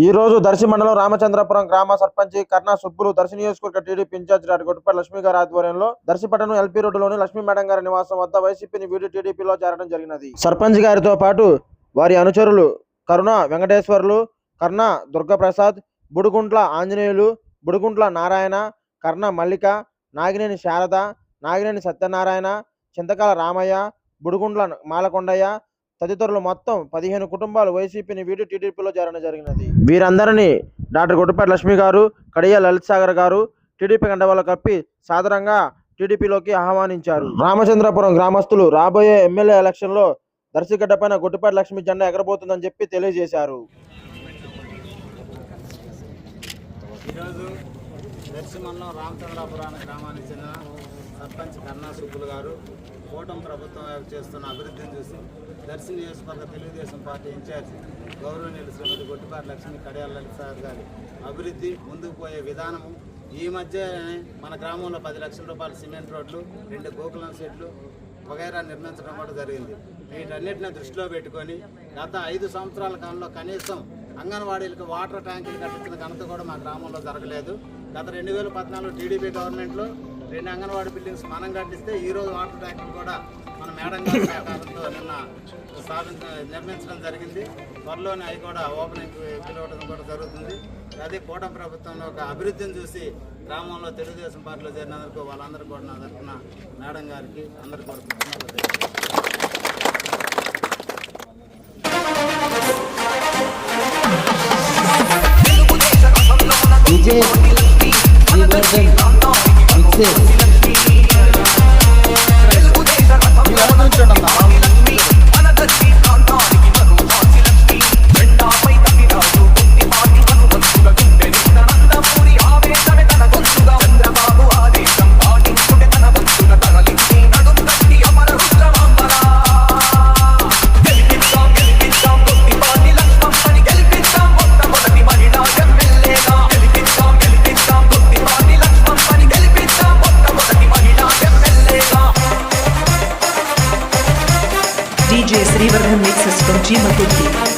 ఈ రోజు దర్శి మండలం రామచంద్రపురం గ్రామ సర్పంచి కర్ణా సుబ్బులు దర్శి నియోజకవర్గ TDP in charge doctor Gottupalli Lakshmi గారి ఆధ్వర్యంలో దర్శిపట్టణం ఎల్పీ రోడ్డులోని లక్ష్మీ మేడం గారి నివాసం వద్ద వైసీపీని వీడి టీడీపీలో చేరడం జరిగినది. సర్పంచ్ గారితో పాటు వారి అనుచరులు కరుణ వెంకటేశ్వర్లు కర్ణ దుర్గప్రసాద్ బుడుగుంట్ల ఆంజనేయులు బుడుగుంట్ల నారాయణ కర్ణ మల్లిక నాగినేని శారద నాగినేని సత్యనారాయణ చింతకాల రామయ్య బుడుగుంట్ల మాలకొండయ్య తదితరులు మొత్తం పదిహేను కుటుంబాలు వైసీపీని వీడి టీడీపీలో చేరడం జరిగినది. వీరందరినీ డాక్టర్ గుట్టపేట లక్ష్మి గారు కడియ లలిత్ సాగర్ గారు టీడీపీ కండవాళ్ళు కప్పి సాదరంగా టీడీపీలోకి ఆహ్వానించారు. రామచంద్రపురం గ్రామస్తులు రాబోయే ఎమ్మెల్యే ఎలక్షన్లో దర్శిగడ్డపైన గుట్టపేట లక్ష్మి జెండా ఎగరబోతుందని చెప్పి తెలియజేశారు. ఈరోజు దర్శిమండలం రామచంద్రాపురం గ్రామానికి చెందిన సర్పంచ్ కన్నా సుబ్బులు గారు కూటమి ప్రభుత్వం చేస్తున్న అభివృద్ధిని చూసి దర్శి నియోజకవర్గ తెలుగుదేశం పార్టీ ఇన్ఛార్జి గౌరవనీయులు శ్రీమతి గొట్టిపాటి లక్ష్మి కడియాల లలిత సార్ గారి అభివృద్ధి ముందుకు పోయే విధానము. ఈ మధ్య మన గ్రామంలో పది లక్షల రూపాయల సిమెంట్ రోడ్లు రెండు గోకులం సెట్లు వగైరా నిర్మించడం కూడా జరిగింది. వీటన్నిటిని దృష్టిలో పెట్టుకొని గత ఐదు సంవత్సరాల కాలంలో కనీసం అంగన్వాడీలకు వాటర్ ట్యాంకులు కట్టించిన ఘనత కూడా మా గ్రామంలో జరగలేదు. గత రెండు వేల పద్నాలుగు టీడీపీ గవర్నమెంట్లో రెండు అంగన్వాడీ బిల్డింగ్స్ మనం కట్టిస్తే ఈ రోజు వాటర్ ట్యాంకులు కూడా మన మేడం గారి సహకారంతో నిన్న స్థాపించ నిర్మించడం జరిగింది. త్వరలోనే అవి కూడా ఓపెనింగ్ పిలవడం కూడా జరుగుతుంది. అదే కూటమి ప్రభుత్వంలో ఒక అభివృద్ధిని చూసి గ్రామంలో తెలుగుదేశం పార్టీలో చేరినందుకు వాళ్ళందరూ కూడా నా తరఫున మేడం గారికి అందరికీ కూడా కృతజ్ఞతలు తెలియజేస్తున్నాను. Peças Fandima Tupi.